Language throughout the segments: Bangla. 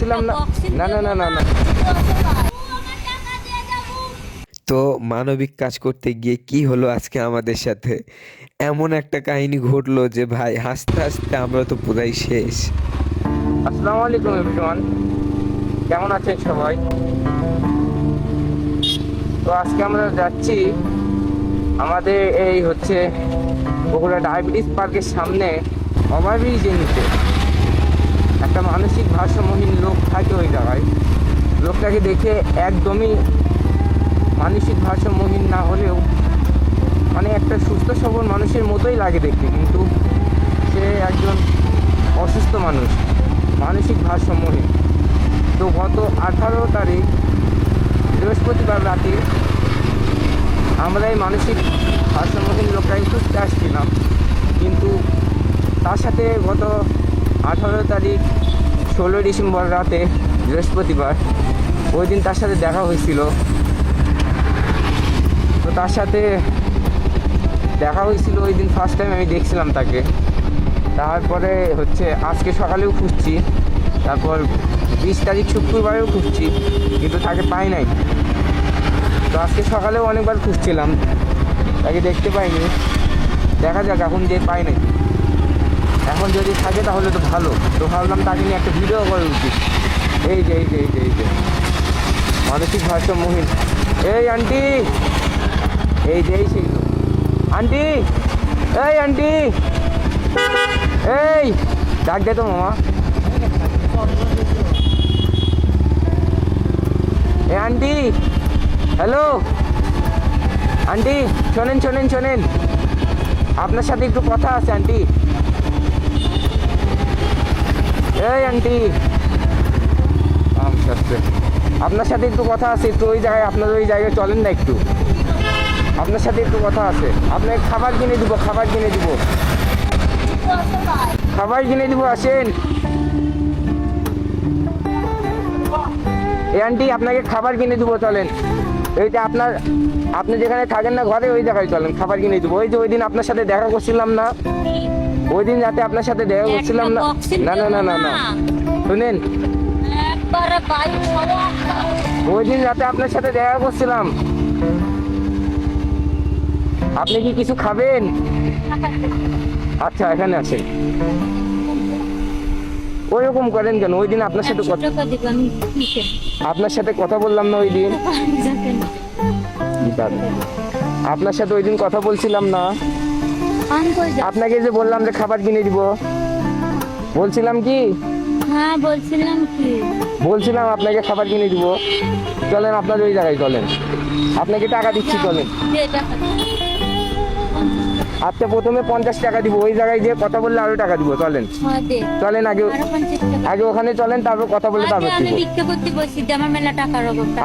বলছিলাম না। না না না না না তো মানবিক কাজ করতে গিয়ে কি হলো আজকে আমাদের সাথে? এমন একটা কাহিনী ঘটলো যে ভাই হাসতে হাসতে আমরা তো পুরাই শেষ। আসসালামু আলাইকুম এভরিওয়ান কেমন আছেন সবাই? তো আজকে আমরা যাচ্ছি আমাদের এই হচ্ছে বগুড়া ডায়াবেটিস পার্কের সামনে ওভারব্রিজে নিতে। একটা মানসিক ভারসাম্যহীন লোক থাকে ওই জায়গায়। লোকটাকে দেখে একদমই মানসিক ভারসাম্যহীন না হলেও মানে একটা সুস্থ সবল মানুষের মতোই লাগে দেখতে, কিন্তু সে একজন অসুস্থ মানুষ, মানসিক ভারসাম্যহীন। তো গত আঠারো তারিখ, বৃহস্পতিবার রাতে আমরা এই মানসিক ভারসাম্যহীন লোকটাকে খুঁজতে আসছিলাম, কিন্তু তার সাথে গত আঠারো তারিখ, ষোলো ডিসেম্বর রাতে বৃহস্পতিবার। ওই দিন তার সাথে দেখা হয়েছিল। তো তার সাথে দেখা হয়েছিল ওই দিন ফার্স্ট টাইম আমি দেখছিলাম তাকে। তারপরে হচ্ছে আজকে সকালেও খুঁজছি। তারপর বিশ তারিখ শুক্রবারেও খুঁজছি, কিন্তু তাকে পাই নাই। তো আজকে সকালেও অনেকবার খুঁজছিলাম। তাকে দেখতে পাইনি। দেখা যাক এখন যে পাই নাই। এখন যদি থাকে তাহলে তো ভালো। তো ভাবলাম তাকে নিয়ে একটা ভিডিও করা উচিত এই যে এই যে এই যে এই যে। মানসিক ভারসাম্যহীন এই আন্টি! এই যে, এই সেই আন্টি! এই আন্টি! এই! ডাক দে তো মামা। এ আন্টি! হ্যালো! আন্টি, শোনেন শোনেন শোনেন। আপনার সাথে একটু কথা আছে, আন্টি। এই আন্টি। আচ্ছা। আপনার সাথে একটু কথা আছে একটু ওই জায়গায় আপনার ওই জায়গায় চলেন না একটু। আপনার সাথে একটু কথা আছে। আপনাকে খাবার কিনে দিব খাবার কিনে দিব। খাবার কিনে দিব আসেন। এই আন্টি আপনাকে খাবার কিনে দিব চলেন। এইটা আপনার আপনি যেখানে থাকেন না ঘরে ওই জায়গায় চলেন খাবার কিনে দিব। ওই যে ওই দিন আপনার সাথে দেখা করছিলাম না। ওই দিন রাতে আপনার সাথে দেখা করছিলাম না। না না না না না। শুনেন। ওই দিন রাতে আপনার সাথে দেখা করছিলাম। আপনি কি কিছু খাবেন? আচ্ছা এখানে আছেন ওইরকম করেন কেন? ওই দিন আপনার সাথে কথা আপনার সাথে কথা বললাম না ওই দিন। আপনার সাথে ওই দিন কথা বলছিলাম না। আপনাকে যে বললাম যে খাবার কিনে দিব বলছিলাম কি? হ্যাঁ বলছিলাম কি? বলছিলাম আপনাকে খাবার কিনে দিব। চলেন আপনার ওই জায়গায় চলেন। আপনাকে টাকা দিচ্ছি চলেন। আচ্ছা প্রথমে পঞ্চাশ টাকা দিব ওই জায়গায় যে কথা বললে আরও টাকা দিব চলেন। হ্যাঁ চলেন আগে আগে ওখানে চলেন তারপর কথা বলে তারপর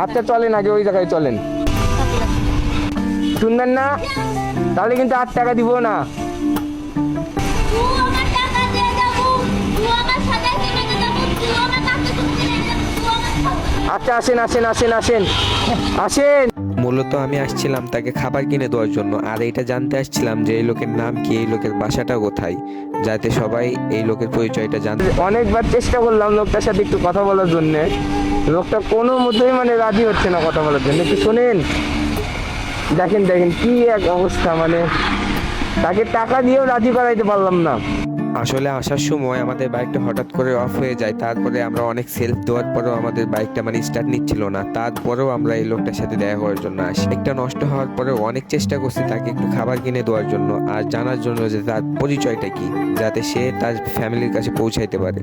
আচ্ছা চলেন আগে ওই জায়গায় চলেন। শুনবেন না তাহলে কিন্তু আট টাকা দিব না। আচ্ছা আসেন আসেন আসেন আসেন আসেন। মূলত আমি আসছিলাম তাকে খাবার কিনে দেওয়ার জন্য আর এটা জানতে আসছিলাম যে এই লোকের নাম কি এই লোকের বাসাটা কোথায় যাতে সবাই এই লোকের পরিচয়টা জানতে অনেকবার চেষ্টা করলাম লোকটার সাথে একটু কথা বলার জন্য লোকটা কোনো মতেই মানে রাজি হচ্ছে না কথা বলার জন্য। একটু শোনেন দেখেন দেখেন কি এক অবস্থা মানে তাকে টাকা দিয়েও রাজি করাইতে পারলাম না। আসলে আসার সময় আমাদের বাইকটা হঠাৎ করে অফ হয়ে যায় তারপরে আমরা অনেক সেলফ দেওয়ার পরেও আমাদের বাইকটা মানে স্টার্ট নিচ্ছিল না। তারপরেও আমরা এই লোকটার সাথে দেখা করার জন্য আসি একটা নষ্ট হওয়ার পরেও অনেক চেষ্টা করছি তাকে একটু খাবার কিনে দেওয়ার জন্য আর জানার জন্য যে তার পরিচয়টা কি যাতে সে তার ফ্যামিলির কাছে পৌঁছাইতে পারে।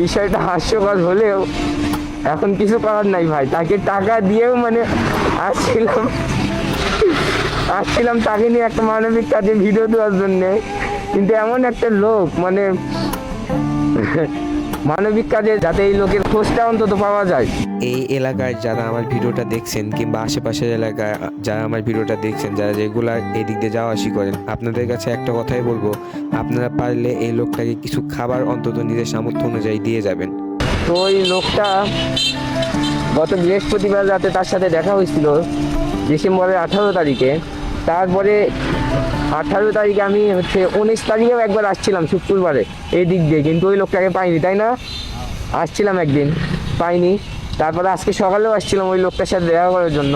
বিষয়টা হাস্যকর হলেও এখন কিছু করার নাই ভাই। তাকে টাকা দিয়েও মানে আসছিলাম। আসছিলাম তাকে নিয়ে একটা মানবিক কাজে ভিডিও দেওয়ার জন্যে। কিন্তু এমন একটা লোক মানে মানবিক কাজে যাতে এই লোকের খোঁজটা অন্তত পাওয়া যায়। এই এলাকায় যারা আমার ভিডিওটা দেখছেন কিংবা আশেপাশের এলাকায় যারা আমার ভিডিওটা দেখছেন যারা রেগুলার এদিক দিয়ে যাওয়া আসি করেন আপনাদের কাছে একটা কথাই বলব আপনারা পারলে এই লোকটাকে কিছু খাবার অন্তত নিজের সামর্থ্য অনুযায়ী দিয়ে যাবেন। তো ওই লোকটা গত বৃহস্পতিবার রাতে তার সাথে দেখা হয়েছিল। ডিসেম্বরের আঠারো তারিখে। তারপরে আঠারো তারিখে আমি হচ্ছে উনিশ তারিখেও একবার আসছিলাম শুক্রবারে এই দিক দিয়ে, কিন্তু ওই লোকটাকে পাইনি, তাই না? আসছিলাম একদিন, পাইনি। তারপরে আজকে সকালেও আসছিলাম ওই লোকটার সাথে দেখা করার জন্য।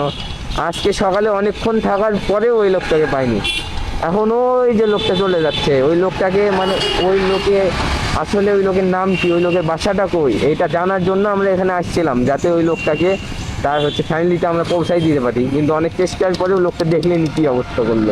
আজকে সকালে অনেকক্ষণ থাকার পরেও ওই লোকটাকে পাইনি। এখন ওই যে লোকটা চলে যাচ্ছে, ওই লোকটাকে মানে ওই লোকে, আসলে ওই লোকের নাম কি, ওই লোকের বাসাটা কই, এটা জানার জন্য আমরা এখানে আসছিলাম, যাতে ওই লোকটাকে তার হচ্ছে ফ্যামিলিটা আমরা পৌঁছাই দিতে পারি। কিন্তু অনেক চেষ্টার পরেও লোকটা দেখলে কি অবস্থা করল।